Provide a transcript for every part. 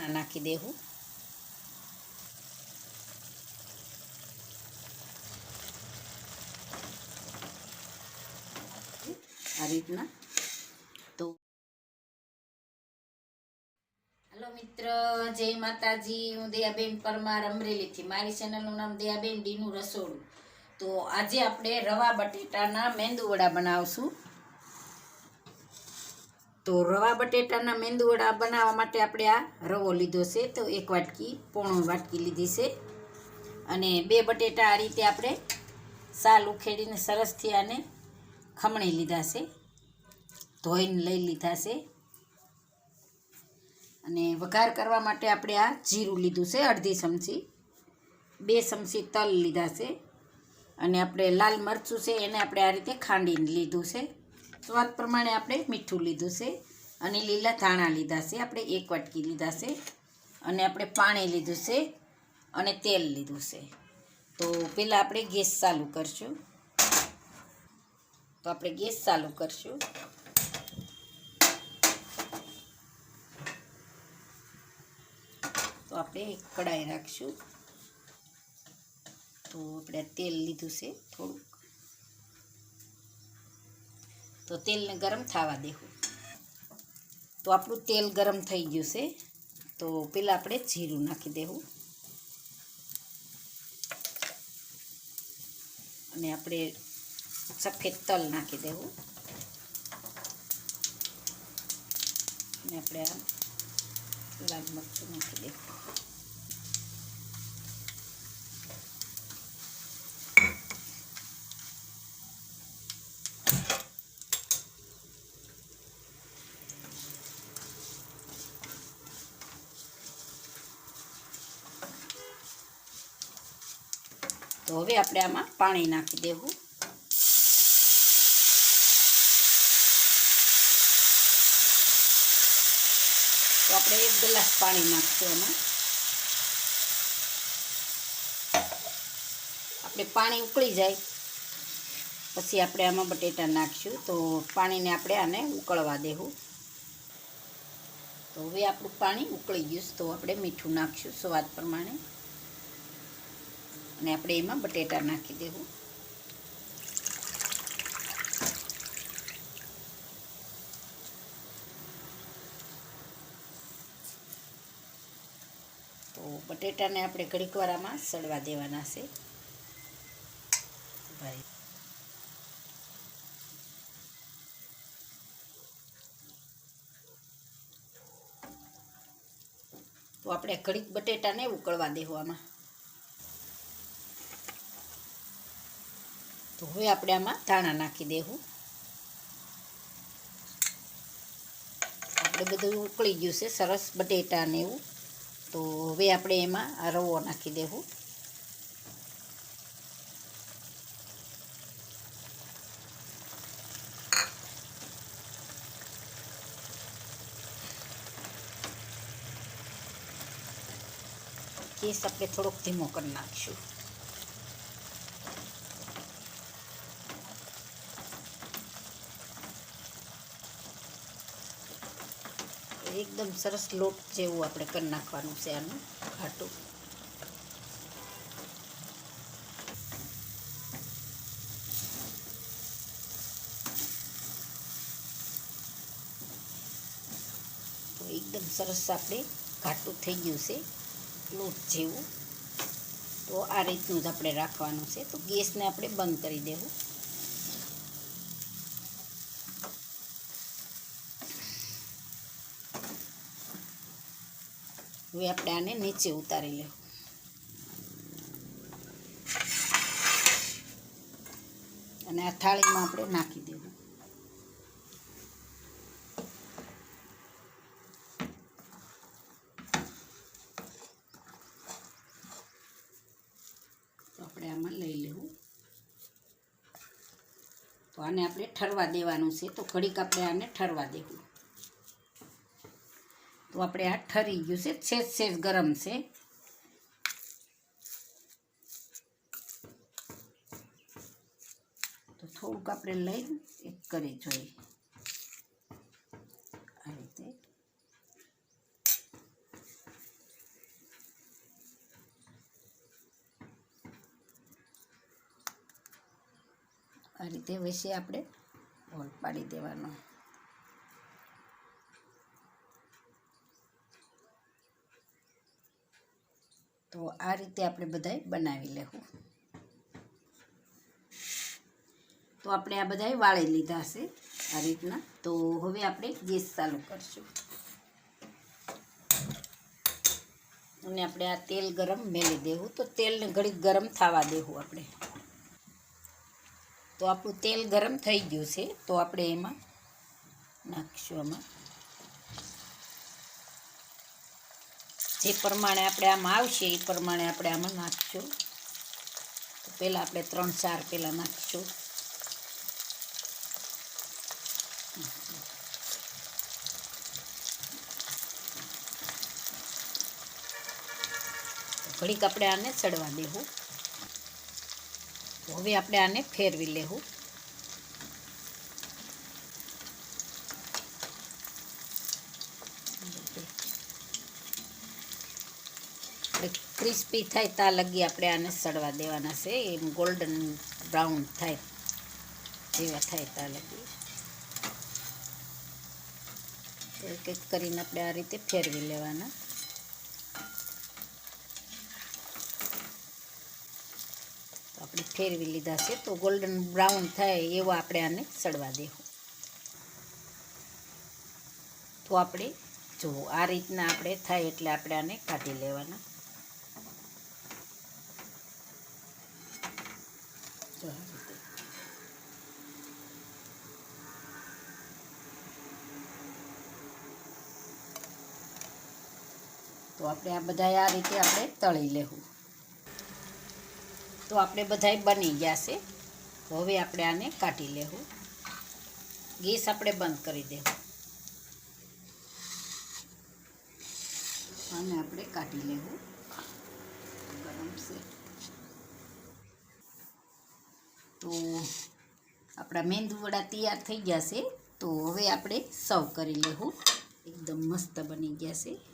આ નાખી દેવું. આ રીતના. તો હલો મિત્ર, જય માતાજી. હું દયાબેન પરમાર અમરેલીથી. મારી ચેનલનું નામ દયાબેન ડીનું રસોડું. તો આજે આપણે રવા બટેટાના મેંદુવડા બનાવશું. તો રવા બટેટાના મેંદુવડા બનાવવા માટે આપણે આ રવો લીધો છે. તો એક વાટકી પોણો વાટકી લીધી છે. અને બે બટેટા આ રીતે આપણે સાલ ઉખેડીને સરસથી આને ખમણી લીધા છે. ધોઈને લઈ લીધા છે. અને વઘાર કરવા માટે આપણે આ જીરું લીધું છે, અડધી ચમચી. બે ચમચી તલ લીધા છે. અને આપણે લાલ મરચું છે એને આપણે આ રીતે ખાંડીને લીધું છે. સ્વાદ પ્રમાણે આપણે મીઠું લીધું છે અને લીલા ધાણા લીધા છે. આપણે એક વાટકી લીધા છે અને આપણે પાણી લીધું છે અને તેલ લીધું છે. તો પહેલાં આપણે ગેસ ચાલુ કરશું. તો આપણે ગેસ ચાલુ કરશું. તો આપણે કડાઈ રાખશું. તો આપણે તેલ લીધું છે થોડુંક. તો તેલને ગરમ થવા દેવું. તો આપણું તેલ ગરમ થઈ ગયું છે તો પહેલાં આપણે જીરું નાખી દેવું. અને આપણે સફેદ તલ નાખી દેવું. અને આપણે આ લાલ મરચું નાખી દેવું. તો હવે આપણે આમાં પાણી નાખી દેવું. તો આપણે એક ગ્લાસ પાણી નાખશું એમાં આપણે પાણી ઉકળી જાય. પછી આપણે આમાં બટેટા નાખશું. તો પાણીને આપણે આને ઉકળવા દેવું. તો હવે આપણું પાણી ઉકળી ગયું તો આપણે મીઠું નાખશું સ્વાદ પ્રમાણે. અને આપણે એમાં બટેટા નાખી દેવું. તો બટેટાને આપણે ઘડીક સડવા દેવાના છે. ભાઈ. તો આપણે ઘડીક બટેટાને ઉકળવા દેવું તો હવે આપણે આમાં ધાણા નાખી દેવું. આપણે બધું ઉકળી ગયું છે, સરસ બટેટા ને એવું. તો હવે આપણે એમાં રવો નાખી દેવું. કેસ આપણે થોડોક ધીમો કરી નાખીશું. એકદમ સરસ લોટ જેવું આપણે કરી નાખવાનું છે આનું ઘાટું. તો એકદમ સરસ આપણે ઘાટું થઈ ગયું છે, લોટ જેવું. તો આ રીતનું જ આપણે રાખવાનું છે. તો ગેસને આપણે બંધ કરી દેવું. હવે આપણે આને નીચે ઉતારી લેવું અને આ થાળીમાં આપણે નાખી દેવું. આપણે આમાં લઈ લેવું. તો આને આપણે ઠરવા દેવાનું છે. તો ઘડીક આપણે આને ઠરવા દેવું. તો આપણે આ ઠરી ગયું છે. છેજ છેજ ગરમ છે. તો થોડુંક આપણે લઈને એક કરી જોઈએ. આ રીતે. આ રીતે વચ્ચે આપણે હોલ પાડી દેવાનો. તો આ રીતે આપણે બધાય બનાવી લેવું. તો આપણે આ બધાય વાળી લીધા છે આ રીતના. તો હવે આપણે ગેસ ચાલુ કરશું. અને આપણે આ તેલ ગરમ મેળી દેવું. તો તેલને ઘડીક ગરમ થવા દેવું આપણે. તો આપણું તેલ ગરમ થઈ ગયું છે. તો આપણે એમાં નાખીશું આમાં. જે પ્રમાણે આપણે આમાં આવશે, એ પ્રમાણે આપણે આમાં નાખીશું. પહેલાં આપણે ત્રણ ચાર પહેલાં નાખીશું. ઘડીક આપણે આને ચડવા દેવું. હવે આપણે આને ફેરવી લેવું. ક્રિસ્પી થાય ત્યાં લગી આપણે આને સડવા દેવાના છે. એમ ગોલ્ડન બ્રાઉન થાય. જેવા થાય ત્યાં લગી. એક એક કરીને આપણે આ રીતે ફેરવી લેવાના. આપણે ફેરવી લીધા છે. તો ગોલ્ડન બ્રાઉન થાય એવો આપણે આને સડવા દેવું. તો આપણે જુઓ આ રીતના આપણે થાય એટલે આપણે આને કાઢી લેવાના. જો આ રીતે. તો આપણે આ બધા આ રીતે આપણે તળી લેવું. તો આપણે બધાય બની ગયા છે. તો હવે આપણે આને કાઢી લેવું. ગેસ આપણે બંધ કરી દેવું. આને આપણે કાઢી લેવું. ગરમ છે. તો આપણા મેંદુવડા તૈયાર થઈ ગયા છે. તો હવે આપણે સર્વ કરી લેવું એકદમ મસ્ત બની ગયા છે.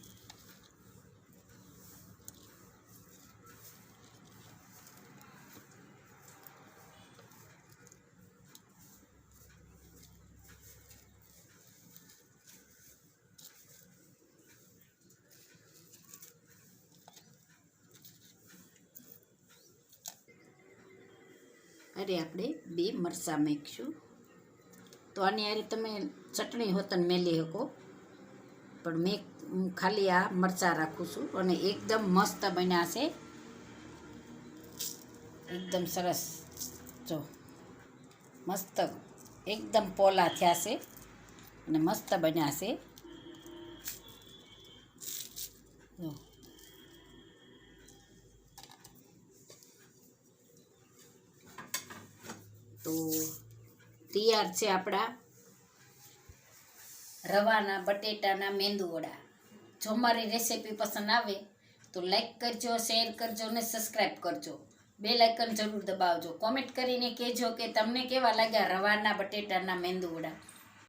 અરે આપણે બે મરચાં મેકશું. તો આની અરે તમે ચટણી હોતન મેલી શકો. પણ મેં ખાલી આ મરચાં રાખું છું અને એકદમ મસ્ત બન્યા એકદમ સરસ. જો, મસ્ત, એકદમ પોલા થયા છે અને મસ્ત બન્યા જો તો તૈયાર છે આપણા. રવાના બટેટાના મેંદુવડા જો મારી રેસીપી પસંદ આવે, તો લાઈક કરજો શેર કરજો અને સબસ્ક્રાઈબ કરજો. બે લાઇકન જરૂર દબાવજો. કોમેન્ટ કરીને કહેજો કે તમને કેવા લાગ્યા રવાના બટેટાના મેંદુવડા